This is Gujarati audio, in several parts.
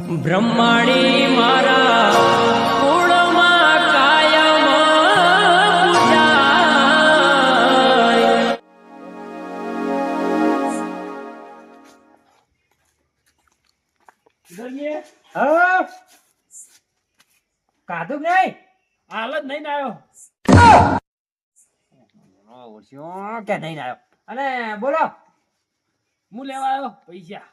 બ્રહ્માણી મારા કુળમાં કાયમ કાધું કે નહીં? હાલ જ નહીં આવ્યો. કે નહીં આવ્યો? અને બોલો હું લેવા આવ્યો? પૈસા.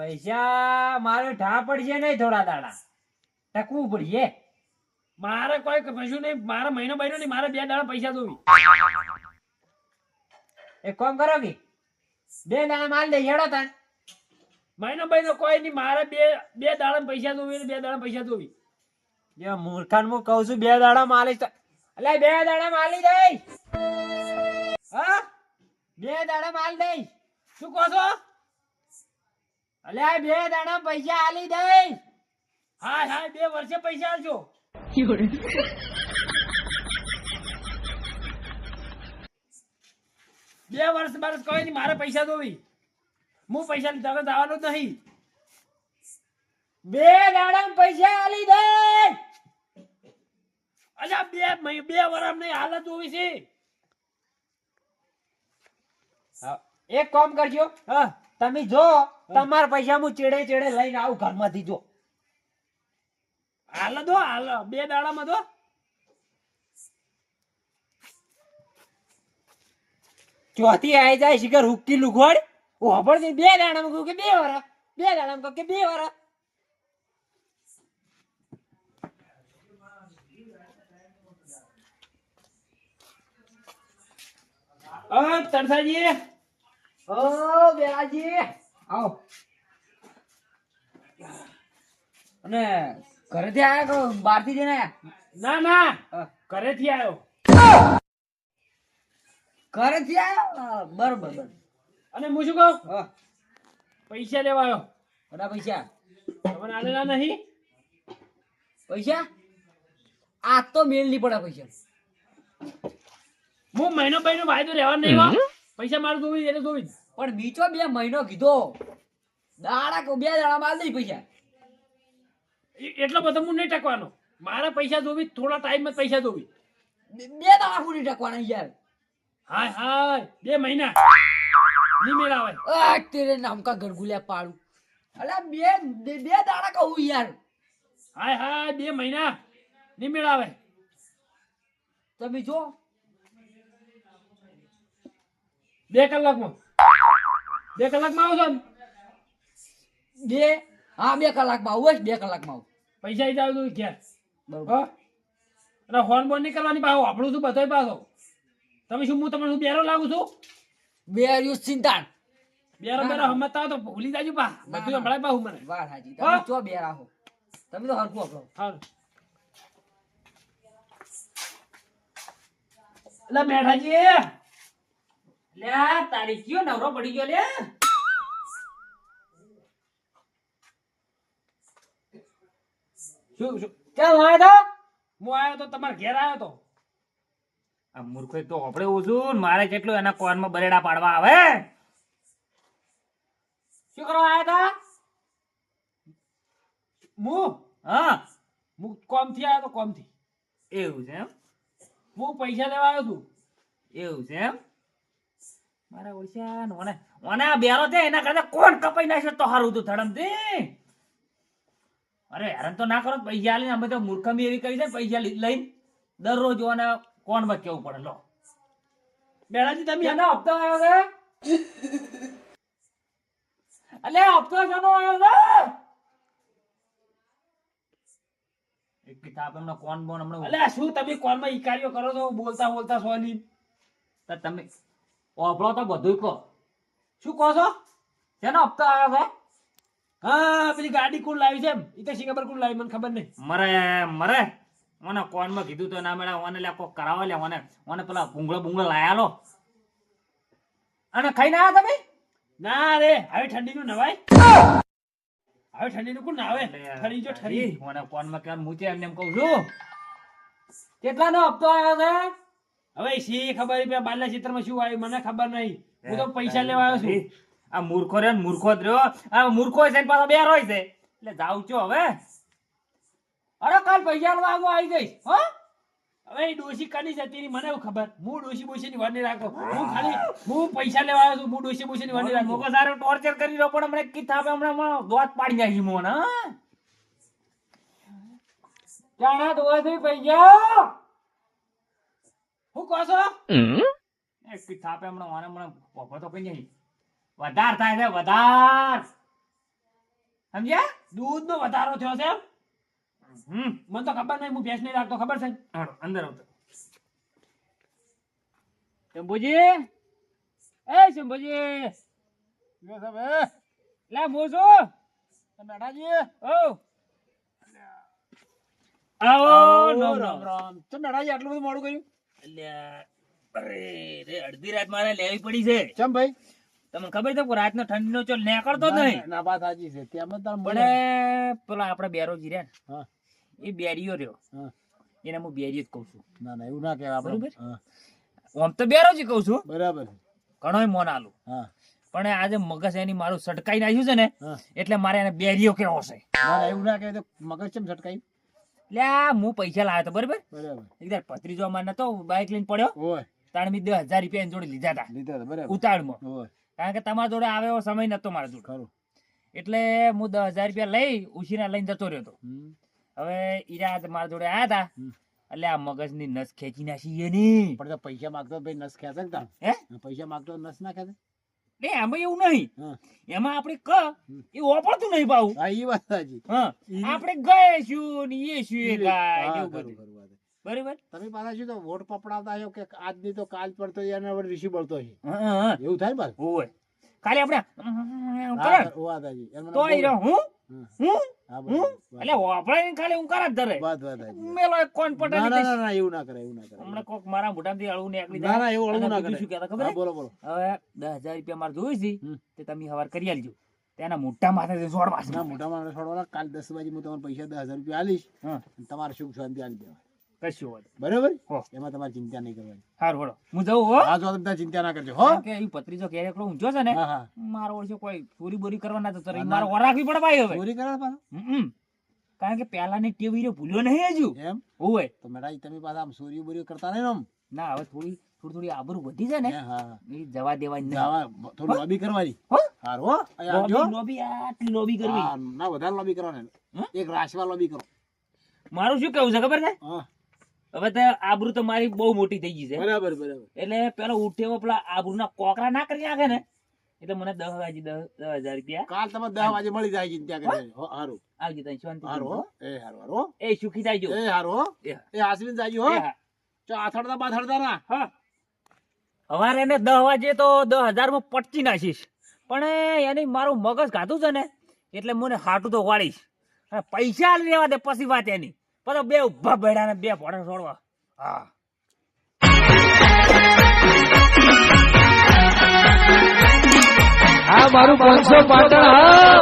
પૈસા મારે ઠા પડશે નહીં થોડા દાડા. ટકવું પડશે. મારે કોઈ કશું નહીં મારે મહિનો મહિનો નહીં મારે બે દાડા પૈસા જોવી. એક કોમ કરો કે બે દાડા માલ લઈ હેડો તાન મહિનો મહિનો કોઈ નહીં મારે બે બે દાડા પૈસા જોવી બે દાડા પૈસા જોવી. જો મૂર્ખાન હું કહું છું બે દાડા માલી અલે બે દાડા માલી દઈ. હા? બે દાડા માલ દઈ. શું કહો છો? અલે બે દાણા પૈસા આલી દઈ હા બે વર્ષે પૈસા વર્ષ વર્ષ કોઈ મારે પૈસા દોવી હું પૈસા લીધા વગર જવાનું જ નહીં. બે દાડા પૈસા આલી દઈ અચ્છા બે બે વર્ષ નહીં, હાલત જોવી છે. એક કામ કરજો. હા. તમે જો તમારા પૈસા હું ચેડે ચેડે લઈને આવું ઘરમાંથી જો. હાલ દો હાલ. બે દાડામાં દો. ચોથી આવી જાય શિખર હુક્કી લુગવડ હું હબળ બે દાડામાં કહું કે બે વાર બે દાડામાં કહું કે બે વાર. તરસાજી. ઓ બેરાજી આવો. અને ઘરેથી આવ્યા કે બહારથી જઈને? ના ના. ઘરેથી આવ્યો ઘરેથી આયા? બરોબર બરોબર. અને હું શું કહું? હા. પૈસા લેવા આવ્યો. બધા પૈસા? તમને આલેલા નહીં? પૈસા? આ તો મેલ નહીં પડે પૈસા. હું મહિનો મહિનો તો રહેવા નહીં પૈસા મારે જોવી એટલે જોવી જ. પણ બીજો બે મહિનો કીધો. દાડા કે બે દાડા માલ દઈ પૈસા. એટલો બધો હું નહીં ટકવાનો. મારા પૈસા જોવી થોડા ટાઈમમાં જ પૈસા જોવી. બે દાડા હું પૂરી ટકવાના યાર. હાય હાય બે મહિના. નહીં મેળાવે આ તેરે નામકા ગરગુલ્યા પાડું અલા બે બે બે દાડા કહું યાર. હાય હાય બે મહિના. નહીં મેળાવે તમે જો. બે કલાકમાં. બે કલાકમાં આવશો ને બે? હા બે કલાકમાં આવું બે કલાકમાં આવું. પૈસા આવી જાવ તું ઘેર. બરોબર. હો? હોર્ન બોર્ન નહીં કરવાની પાછો આપણું શું બધો પાછો. તમે શું હું તમને શું બેરો લાગુ છું? બે યુસ ચિંતા બેરો બેરો હમતા તો ભૂલી જાજો પા. બધું સંભળાય પાછું મને. વાર હાજી તમે ચો બેરા હો? તમે તો હરખું આપણો હારું. એટલે મેઠાજી લે તારી કયો નવરો પડી ગયો લે. શું શું? કેમ હોય તો? હું આવ્યો તો તમારા ઘેર આવ્યો તો. આ મૂર્ખો તો આપણે ઓછું. મારે કેટલું એના કોનમાં બરેડા પાડવા આવે? શું કરવા આવ્યા તા? હું? હા. હું કોમથી આવ્યો તો કોમથી? એવું છે એમ? હું પૈસા લેવા આવ્યો છું. એવું છે એમ? મારા ઓળખ્યા ઓને ઓને બેરો છે એના કરતા કોણ કપાઈ નાખ્યો તો હારું તું ધડમથી? અરે હેરાન તો ના કરો પૈસા લઈને અમે તો મૂર્ખમી એવી કરી છે પૈસા લઈને દરરોજ ઓને કોણમાં કેવું પડે લો. બેડાજી તમે કેનો હપ્તો આવ્યો છે? અલે હપ્તો શાનો આવ્યો છે? એક કિતાબ એમનો કોણ બોન હમણાં અલે શું તમે કોલમાં ઈકારીઓ કરો છો? બોલતા બોલતા સોની. તો તમે ઓભળો તો બધું કહો. શું કહો છો? શેનો હપ્તો આવ્યો છે? હા પેલી ગાડી કોણ લાવી છે એ તો સિંગાપુર કોણ લાવી મને ખબર નહીં. મરે મરે. મને કોણમાં કીધું તો ના મેળા ઓને લે કોક કરાવો લે ઓને ઓને પેલા ભૂંગળો ભૂંગળો લાયા લો. અને ખાઈને આયા તમે? ના રે હવે ઠંડીનું નવાય. હવે ઠંડીનું કોણ નાવે? ઠરી જો ઠરી. મને કોનમાં કેવાનું મૂચે એમને એમ કહું છું. કેટલાનો હપ્તો આવ્યો છે? હવે સી ખબર પે બાલના ચિત્રમાં શું આવ્યું? મને ખબર નહીં. હું તો પૈસા લેવા આવ્યો છું. આ મૂર્ખો રે મૂર્ખો જ રહ્યો. આ મૂર્ખો છે પાછો બે રોય છે. એટલે જાઉં છો હવે. અરે કાલ પૈસા લેવા આગો આવી જઈશ. હો? હવે એ ડોશી કની જતી મને એવું ખબર? હું ડોશી બોશી ની વાની રાખો. હું ખાલી હું પૈસા લેવા આવ્યો છું હું ડોશી બોશી ની વાની રાખો. મોકો સારો ટોર્ચર કરી રહ્યો પણ હમણાં કીધા આપે હમણાં દોત પાડી નાખી મોન ચાણા ધોવાથી પૈસા હું કહો છો? એ કી થાપે હમણાં મને હમણાં પોપો તો કઈ નહીં. વધાર થાય છે વધાર. સમજ્યા? દૂધ નો વધારો થયો છે હમ મને તો ખબર નહીં હું ભેંસ નહીં રાખતો ખબર છે? અંદર આવતો. શંભુજી? એ શંભુજી. લે મોજો મેડાજી ઓ આવો નમ રામ નમ રામ ચમ મેડાજી આટલું બધું મોડું કર્યું? અરે રે અડધી રાત મારે લેવી પડી છે. ચમ ભાઈ? તમને ખબર છે રાતનો ઠંડીનો ચો નીકળતો જ નહીં. ના વાત સાચી છે. તેમ તાર પણ પેલા આપડા બેરોજી રહ્યા હા. એ બેરીઓ રહ્યો. હા. એને હું બેરી જ કહું છું. ના ના એવું ના કહેવાય બરોબર. આમ તો બેરોજી કહું છું. બરાબર. ઘણો મોન આલું. હા. પણ આજે મગજ એની મારું સટકાઈ નાખ્યું છે ને એટલે મારે એને બેરીઓ કેવો છે. ના એવું ના કહેવાય તો મગજ કેમ છટકાઈ આ હું પૈસા લાવ્યો તો બરોબર. એકદાર પત્રીજો માં નતો બાઇક લઈને પડ્યો. ત્રણ તાણ મેં દસ હજાર રૂપિયા એની જોડે લીધા હતા લીધા બરાબર. ઉતાળમાં. કારણ કે તમારા જોડે આવે એવો સમય નતો મારા જોડે. ખરું. એટલે હું દસ હજાર રૂપિયા લઈ ઉછીના લઈને જતો રહ્યો હતો હવે ઈરા મારા જોડે આયા હતા. એટલે આ મગજની નસ ખેંચી નાખી એની. પણ પૈસા માંગતો ભાઈ નસ ખેંચે હે? પૈસા માંગતો નસ ના ખેંચે? ને આમાં એવું નહીં. એમાં આપણે ક એ વાપરતું નહીં પાવું હા ઈ વાત સાચી. હા. આપણે ગયે શું ને એ શું એ ગાય ને હા, એવું ખરું, બધું. ખરું વાત. બરાબર? તમે પાછા શું તો વોટ પપડાવતા છો કે આજની તો કાલ પડતો અને હવે ઋષિ બળતો છે. એવું થાય પાછું? હોય. ખાલી આપણે હા, તો હું. એટલે ખાલી ઉંકાર જ ધરે. વાત વાત મેલો એક કોણ ના ના ના ના, એવું ના કરે એવું ના કરે. હમણાં કોક મારા મોઢામાંથી અળવું નીકળી ના ના એવું અળવું ના કરે. શું કહેતા ખબર બોલો બોલો. હવે દસ હજાર રૂપિયા મારે જોઈ છે તે તમે હવાર કરી આલજો. તેના મોટા માથે છોડવા ના મોટા છોડવાના કાલ દસ વાગે હું તમને પૈસા દસ હજાર રૂપિયા આલીશ તમારે સુખ શાંતિ આલી દેવા કશું વાત બરાબર? એમાં તમારે ચિંતા નહીં કરવાની. હારું હળો હું જઉં હો. હા જો તમે ચિંતા ના કરજો હો. કે ઈ પત્રીજો એકલો ઊંચો છે ને મારો ઓળશે કોઈ ચોરી બોરી કરવા ના જતો મારો ઓર રાખવી પડે ભાઈ હવે. ચોરી કરે પાછો? હમ. કારણ કે પેલાની ટેવ ઈરો ભૂલ્યો નહીં હજુ. એમ? હોય તો મેડા તમે પાછા આમ ચોરી બોરી કરતા નહીં આમ? ના હવે થોડી થોડી થોડી આબરૂ વધી છે ને એ જવા દેવાય નહીં. થોડી લોબી કરવાની. હો? હારું હો. લોબી આટલી લોબી કરવી. ના વધારે લોબી કરવાની? એક રાશવા લોબી કરો. મારું શું કેવું છે ખબર છે? હા. હવે તો આબરૂ તો મારી બહુ મોટી થઈ ગઈ છે. બરાબર બરાબર. એટલે પેલો ઉઠેવો પેલા આબરૂના કોકરા ના કરી નાખે ને એટલે મને દસ વાગે દસ હજાર રૂપિયા. કાલ તમે દસ વાગે મળી જાય ત્યાં હારું. આવજો તઈ શાંતિ હારું હો. એ હારું હારું એ સુખી જાયજો એ હારું એ હા. એ હાસવીન જાજો હો. ચો આથડતા બાથડતા ના હા. હવારે એને દસ વાગે તો દસ હજારમાં પટકી નાખીશ. પણ એની મારું મગજ ગાધું છે ને એટલે મને હાટું તો વાળીશ. પૈસા લેવા દે પછી વાત એની. પછી બે ઊભા બેડા ને બે ભોડા છોડવા. હા. આ મારું પાંચસો પાટણ હા.